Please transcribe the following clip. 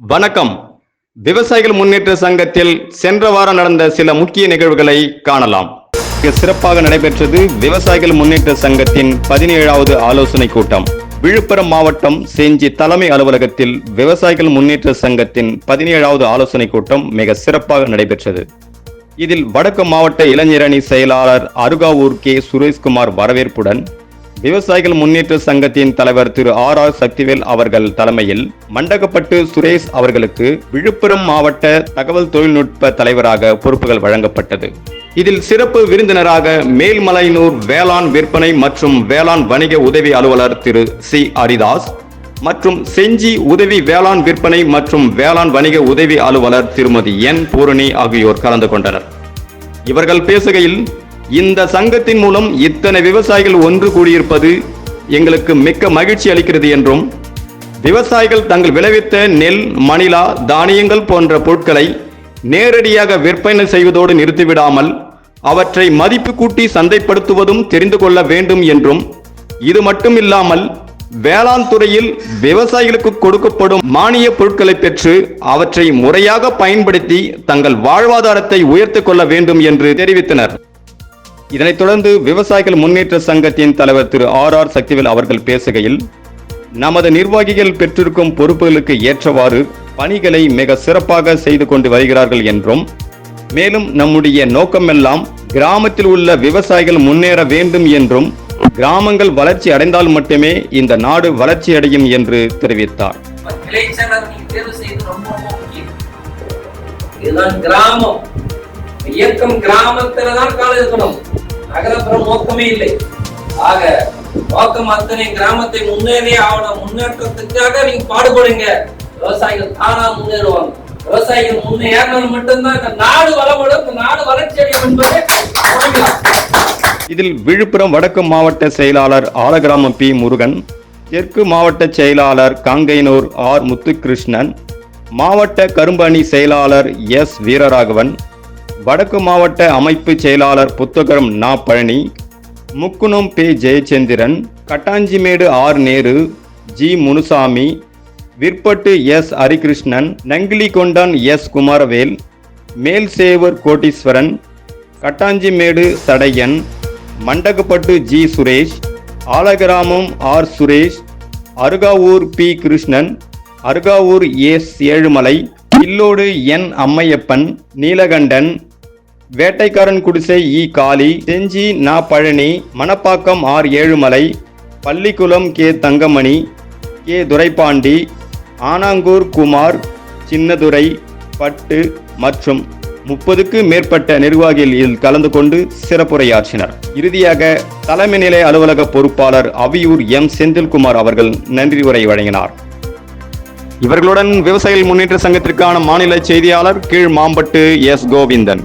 வணக்கம். விவசாயிகள் முன்னேற்ற சங்கத்தில் சென்ற வாரம் நடந்த சில முக்கிய நிகழ்வுகளை காணலாம். மிக சிறப்பாக நடைபெற்றது விவசாயிகள் முன்னேற்ற சங்கத்தின் பதினேழாவது ஆலோசனை கூட்டம். விழுப்புரம் மாவட்டம் செஞ்சி தலைமை அலுவலகத்தில் விவசாயிகள் முன்னேற்ற சங்கத்தின் பதினேழாவது ஆலோசனை கூட்டம் மிக சிறப்பாக நடைபெற்றது. இதில் வடக்கு மாவட்ட இளைஞரணி செயலாளர் அருகாவூர் கே. சுரேஷ்குமார் வரவேற்புடன் விவசாயிகள் முன்னேற்ற சங்கத்தின் தலைவர் திரு ஆர் ஆர் சக்திவேல் அவர்கள் தலைமையில் மண்டகப்பட்டு சுரேஷ் அவர்களுக்கு விழுப்புரம் மாவட்ட தகவல் தொழில்நுட்ப தலைவராக பொறுப்புகள் வழங்கப்பட்டது. இதில் சிறப்பு விருந்தினராக மேல்மலையனூர் வேளாண் விற்பனை மற்றும் வேளாண் வணிக உதவி அலுவலர் திரு சி ஹரிதாஸ் மற்றும் செஞ்சி உதவி வேளாண் விற்பனை மற்றும் வேளாண் வணிக உதவி அலுவலர் திருமதி என் பூரணி ஆகியோர் கலந்து கொண்டனர். இவர்கள் பேசுகையில் இந்த சங்கத்தின் மூலம் இத்தனை விவசாயிகள் ஒன்று கூடியிருப்பது எங்களுக்கு மிக்க மகிழ்ச்சி அளிக்கிறது என்றும் விவசாயிகள் தங்கள் விளைவித்த நெல் மணிலா தானியங்கள் போன்ற பொருட்களை நேரடியாக விற்பனை செய்வதோடு நிறுத்திவிடாமல் அவற்றை மதிப்பு கூட்டி சந்தைப்படுத்துவதும் தெரிந்து கொள்ள வேண்டும் என்றும் இது மட்டும் இல்லாமல் வேளாண் துறையில் விவசாயிகளுக்கு கொடுக்கப்படும் மானிய பொருட்களை பெற்று அவற்றை முறையாக பயன்படுத்தி தங்கள் வாழ்வாதாரத்தை உயர்த்து கொள்ள வேண்டும் என்று தெரிவித்தனர். இதனைத் தொடர்ந்து விவசாயிகள் முன்னேற்ற சங்கத்தின் தலைவர் திரு ஆர் ஆர் சக்திவேல் அவர்கள் பேசுகையில் நமது நிர்வாகிகள் பெற்றிருக்கும் பொறுப்புகளுக்கு ஏற்றவாறு பணிகளை மிக சிறப்பாக செய்து கொண்டு வருகிறார்கள் என்றும் மேலும் நம்முடைய நோக்கமெல்லாம் கிராமத்தில் உள்ள விவசாயிகள் முன்னேற வேண்டும் என்றும் கிராமங்கள் வளர்ச்சி அடைந்தால் மட்டுமே இந்த நாடு வளர்ச்சி அடையும் என்று தெரிவித்தார். கிராமம். இயக்கம் கிராமத்துல தான் காலம் இருக்கணும். நகரப்புறம் நோக்கமே இல்லை. ஆக நோக்கம் அத்தனை கிராமத்தை முன்னேறி ஆகணும். முன்னேற்றத்துக்காக நீங்க பாடுபடுங்க. விவசாயிகள் தானா முன்னேறுவாங்க. விவசாயிகள் முன்னேறினால் மட்டும்தான் இந்த நாடு வளப்படும் இந்த நாடு வளர்ச்சி அடையும் என்பதே இதில் விழுப்புரம் வடக்கு மாவட்ட செயலாளர் ஆலகிராமம் பி முருகன் தெற்கு மாவட்ட செயலாளர் காங்கைனூர் ஆர் முத்துகிருஷ்ணன் மாவட்ட கரும்பணி செயலாளர் எஸ் வீரராகவன் வடக்கு மாவட்ட அமைப்பு செயலாளர் புத்தகரம் நா பழனி முக்குணம் பே Jayachandran Kattanchimedu R Nehru G Munusamy Virpattu S Harikrishnan Nangili Kondan S Kumaravel Melsevur Kotteeswaran Kattanchimedu Sadaiyan Mandagapattu G Suresh Alagramam R Suresh Arugavur P Krishnan Arugavur S Ezhumalai Illodu N Ammaiyappan Neelakandan Vettaikaran Kudisai E Kali Senji நா Palani Manappakkam R Ezhumalai Pallikulam K Thangamani K Duraipandi Ananguur Kumar Chinnadurai பட்டு மற்றும் முப்பதுக்கு மேற்பட்ட நிர்வாகிகள் இதில் கலந்து கொண்டு சிறப்புரையாற்றினர். இறுதியாக தலைமை நிலை அலுவலக பொறுப்பாளர் அவியூர் எம். செந்தில்குமார் அவர்கள் நன்றி உரை வழங்கினார். இவர்களுடன் விவசாயிகள் முன்னேற்ற சங்கத்திற்கான மாநில செய்தியாளர் கீழ் மாம்பட்டு எஸ். கோவிந்தன்.